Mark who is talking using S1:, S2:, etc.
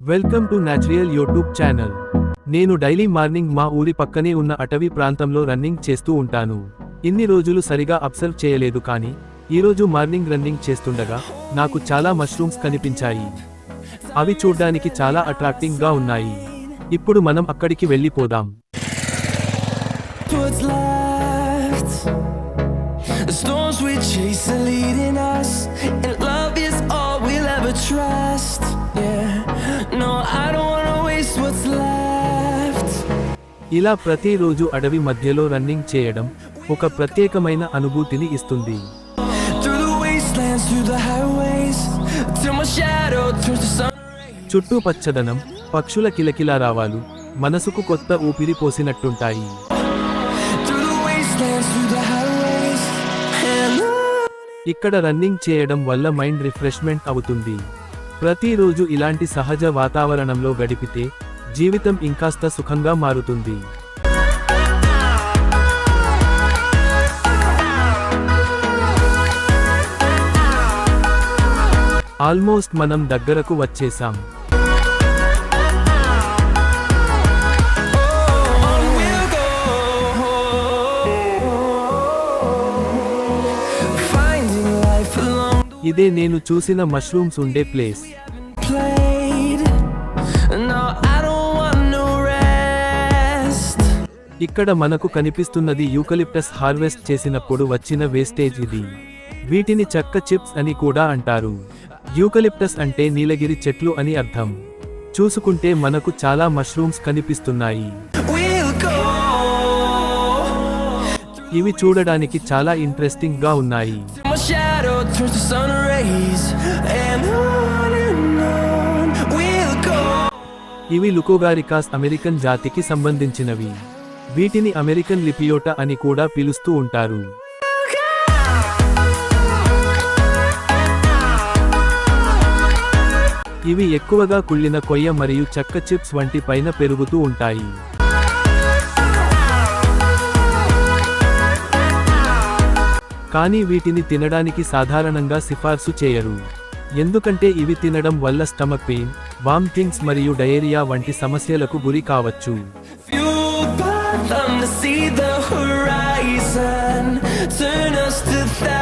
S1: Welcome to natural YouTube channel నేను daily morning మా ఊరి పక్కనే ఉన్న అటవీ ప్రాంతంలో రన్నింగ్ చేస్తూ ఉంటాను ఇన్ని రోజులు సరిగా అబ్సర్వ్ చేయలేదు కానీ ఈరోజు మార్నింగ్ రన్నింగ్ చేస్తుండగా నాకు చాలా మష్రూమ్స్ కనిపించాయి అవి చూడ్డానికి చాలా అట్రాక్టింగ్గా ఉన్నాయి ఇప్పుడు మనం అక్కడికి వెళ్ళిపోదాం.
S2: The storms we chase are leading us, and love is all we'll ever trust.
S1: ఇలా ప్రతిరోజు అడవి మధ్యలో రన్నింగ్ చేయడం ఒక ప్రత్యేకమైన అనుభూతిని ఇస్తుంది. చుట్టూ పచ్చదనం పక్షుల కిలకిలా రావాలు మనసుకు కొత్త ఊపిరి పోసినట్టుంటాయి. ఇక్కడ రన్నింగ్ చేయడం వల్ల మైండ్ రిఫ్రెష్మెంట్ అవుతుంది ప్రతిరోజు ఇలాంటి సహజ వాతావరణంలో గడిపితే జీవితం ఇంకాస్త సుఖంగా మారుతుంది. ఆల్మోస్ట్ మనం దగ్గరకు వచ్చేసాం ఇదే నేను చూసిన మష్రూమ్స్ ఉండే ప్లేస్ ఇక్కడ మనకు కనిపిస్తున్నది యూకలిప్టస్ హార్వెస్ట్ చేసినప్పుడు వచ్చిన వేస్టేజ్ ఇది. వీటిని చెక్క చిప్స్ అని కూడా అంటారు. యూకలిప్టస్ అంటే నీలగిరి చెట్లు అని అర్థం. చూసుకుంటే మనకు చాలా మష్రూమ్స్ కనిపిస్తున్నాయి. ఇవి చూడడానికి చాలా ఇంట్రెస్టింగ్గా ఉన్నాయి. ఇవి లుకోగారికాస్ అమెరికన్ జాతికి సంబంధించినవి. వీటిని అమెరికన్ లిపియోట అని కూడా పిలుస్తూ ఉంటారు. ఇవి ఎక్కువగా కుళ్ళిన కొయ్య మరియు చెక్క చిప్స్ వంటి పైన పెరుగుతూ ఉంటాయి. కానీ వీటిని తినడానికి సాధారణంగా సిఫార్సు చేయరు. ఎందుకంటే ఇవి తినడం వల్ల స్టమక్ పెయిన్ వామిటింగ్స్ మరియు డయేరియా వంటి సమస్యలకు గురి కావచ్చు.
S2: Them to see the horizon, turn us to thousands.